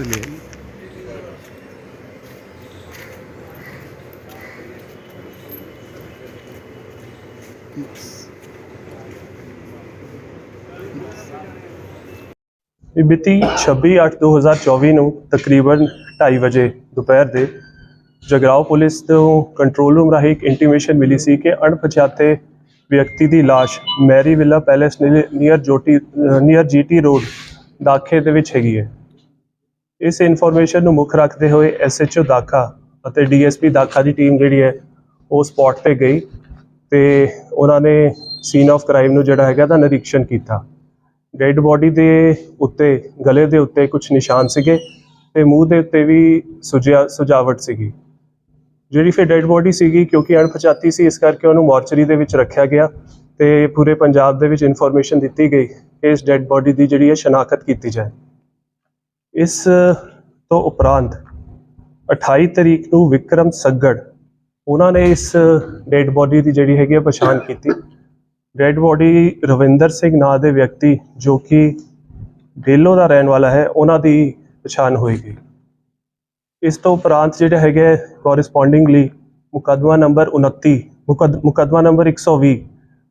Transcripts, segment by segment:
ਤੋਂ ਲੈ ਆਈ ਇਹ ਮਿਤੀ 26/8/2024 ਨੂੰ ਤਕਰੀਬਨ 2:30 ਵਜੇ ਦੁਪਹਿਰ ਦੇ ਜਗਰਾਓ ਪੁਲਿਸ ਤੋਂ ਕੰਟਰੋਲ ਰੂਮ ਰਾਹੀਂ ਇੱਕ ਇੰਟੀਮੇਸ਼ਨ ਮਿਲੀ ਸੀ ਕਿ ਅਣਪਛਾਤੇ ਵਿਅਕਤੀ ਦੀ ਲਾਸ਼ ਮੈਰੀ ਵਿਲਾ ਪੈਲੇਸ ਨੀਅਰ ਜੋਟੀ ਨੀਅਰ ਜੀਟੀ ਰੋਡ ਦਾਖੇ ਦੇ ਵਿੱਚ ਹੈਗੀ ਹੈ। ਇਸ ਇਨਫੋਰਮੇਸ਼ਨ ਨੂੰ ਮੁੱਖ ਰੱਖਦੇ ਹੋਏ ਐਸਐਚਓ ਦਾਖਾ ਅਤੇ ਡੀਐਸਪੀ ਦਾਖਾ ਦੀ ਟੀਮ ਜਿਹੜੀ ਹੈ, ਉਹ ਸਪੌਟ ਤੇ ਗਈ ਤੇ ਉਹਨਾਂ ਨੇ ਸੀਨ ਆਫ ਕ੍ਰਾਈਮ ਨੂੰ ਜਿਹੜਾ ਹੈਗਾ, ਦਾ ਨਿਰੀਖਣ ਕੀਤਾ। ਡੈੱਡ ਬੋਡੀ ਦੇ ਉੱਤੇ, ਗਲੇ ਦੇ ਉੱਤੇ ਕੁਝ ਨਿਸ਼ਾਨ ਸੀਗੇ ਤੇ ਮੂੰਹ ਦੇ ਉੱਤੇ ਵੀ ਸੁਜਿਆ, ਸੁਜਾਵਟ ਸੀਗੀ। ਜਿਹੜੀ ਫਿਰ ਡੈੱਡ ਬੋਡੀ ਸੀਗੀ, ਕਿਉਂਕਿ ਅਣਪਛਾਤੀ ਸੀ, ਇਸ ਕਰਕੇ ਉਹਨੂੰ ਮੋਰਚਰੀ ਦੇ ਵਿੱਚ ਰੱਖਿਆ ਗਿਆ ਤੇ ਪੂਰੇ ਪੰਜਾਬ ਦੇ ਵਿੱਚ ਇਨਫੋਰਮੇਸ਼ਨ ਦਿੱਤੀ ਗਈ ਕਿ ਇਸ ਡੈੱਡ ਬੋਡੀ ਦੀ ਜਿਹੜੀ ਹੈ, ਸ਼ਨਾਖਤ ਕੀਤੀ ਜਾਏ। ਇਸ ਤੋਂ ਉਪਰੰਤ 28 ਤਰੀਕ ਨੂੰ ਵਿਕਰਮ ਸੱਗੜ, ਉਹਨਾਂ ਨੇ ਇਸ ਡੈੱਡ ਬੋਡੀ ਦੀ ਜਿਹੜੀ ਹੈਗੀ ਹੈ ਪਛਾਣ ਕੀਤੀ। ਡੈੱਡ ਬੋਡੀ ਰਵਿੰਦਰ ਸਿੰਘ ਨਾਂ ਦੇ ਵਿਅਕਤੀ ਜੋ ਕਿ ਡੇਲੋ ਦਾ ਰਹਿਣ ਵਾਲਾ ਹੈ, ਉਹਨਾਂ ਦੀ ਪਛਾਣ ਹੋਈ ਗਈ। ਇਸ ਤੋਂ ਉਪਰੰਤ ਜਿਹੜਾ ਹੈਗਾ ਕੋਰਸਪੋਂਡਿੰਗਲੀ ਮੁਕੱਦਮਾ ਨੰਬਰ 29 ਮੁਕੱਦ- ਮੁਕੱਦਮਾ number 120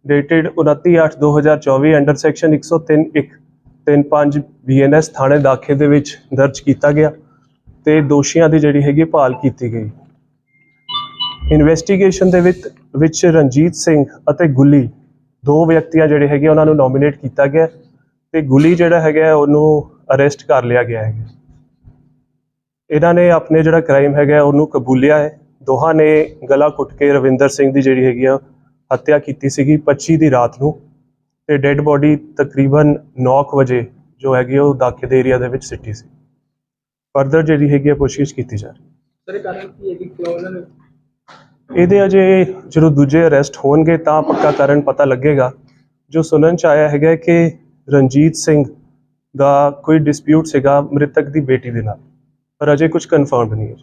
dated 29/8/2024 under section 103 1 35 BNS ਥਾਣੇ ਦਾਖੇ ਦੇ ਵਿੱਚ ਦਰਜ ਕੀਤਾ ਗਿਆ ਤੇ ਦੋਸ਼ੀਆਂ ਦੀ ਜਿਹੜੀ ਹੈਗੀ ਭਾਲ ਕੀਤੀ ਗਈ। ਇਨਵੈਸਟੀਗੇਸ਼ਨ ਦੇ ਵਿੱਚ ਵਿੱਚ ਰਣਜੀਤ ਸਿੰਘ ਅਤੇ ਗੁੱਲੀ, ਦੋ ਵਿਅਕਤੀਆਂ ਜਿਹੜੇ ਹੈਗੇ ਉਹਨਾਂ ਨੂੰ ਨੋਮੀਨੇਟ ਕੀਤਾ ਗਿਆ ਤੇ ਗੁੱਲੀ ਜਿਹੜਾ ਹੈਗਾ ਉਹਨੂੰ ਅਰੈਸਟ ਕਰ ਲਿਆ ਗਿਆ ਹੈ ਇਹਨਾਂ ਨੇ ਆਪਣੇ ਜਿਹੜਾ ਕ੍ਰਾਈਮ ਹੈਗਾ ਉਹਨੂੰ ਕਬੂਲਿਆ ਹੈ। ਦੋਹਾਂ ਨੇ ਗਲਾ ਘੁੱਟ ਕੇ ਰਵਿੰਦਰ ਸਿੰਘ ਦੀ ਜਿਹੜੀ ਹੈਗੀ ਆ, ਹੱਤਿਆ ਕੀਤੀ ਸੀਗੀ 25 ਦੀ ਰਾਤ ਨੂੰ। ਤੇ ਡੈੱਡ ਬੋਡੀ ਤਕਰੀਬਨ 9 ਕੁ ਵਜੇ ਜੋ ਹੈਗੀ ਉਹ ਦਾਖੇ ਦੇ ਏਰੀਆ ਦੇ ਵਿੱਚ ਸਿੱਟੀ ਸੀ। ਫਰਦਰ ਜਿਹੜੀ ਹੈਗੀ ਆ ਪੁੱਛਗਿੱਛ ਕੀਤੀ ਜਾ ਰਹੀ। ਸਰ ਇਹ ਕਾਰਨ ਕੀ ਹੈ ਕਿ ਕਿਉਂ ਉਹਨਾਂ ਨੇ ਇਹਦੇ ਅਜੇ ਜਦੋਂ ਦੂਜੇ ਅਰੈਸਟ ਹੋਣਗੇ ਤਾਂ ਪੱਕਾ ਕਾਰਨ ਪਤਾ ਲੱਗੇਗਾ। ਜੋ ਸੁਣਨ ਚ ਆਇਆ ਹੈਗਾ ਕਿ ਰਣਜੀਤ ਸਿੰਘ ਦਾ ਕੋਈ ਡਿਸਪਿਊਟ ਸੀਗਾ ਮ੍ਰਿਤਕ ਦੀ ਬੇਟੀ ਦੇ ਨਾਲ। ਪਰ ਅਜੇ ਕੁਝ ਕਨਫਰਮ ਨਹੀਂ ਹੈ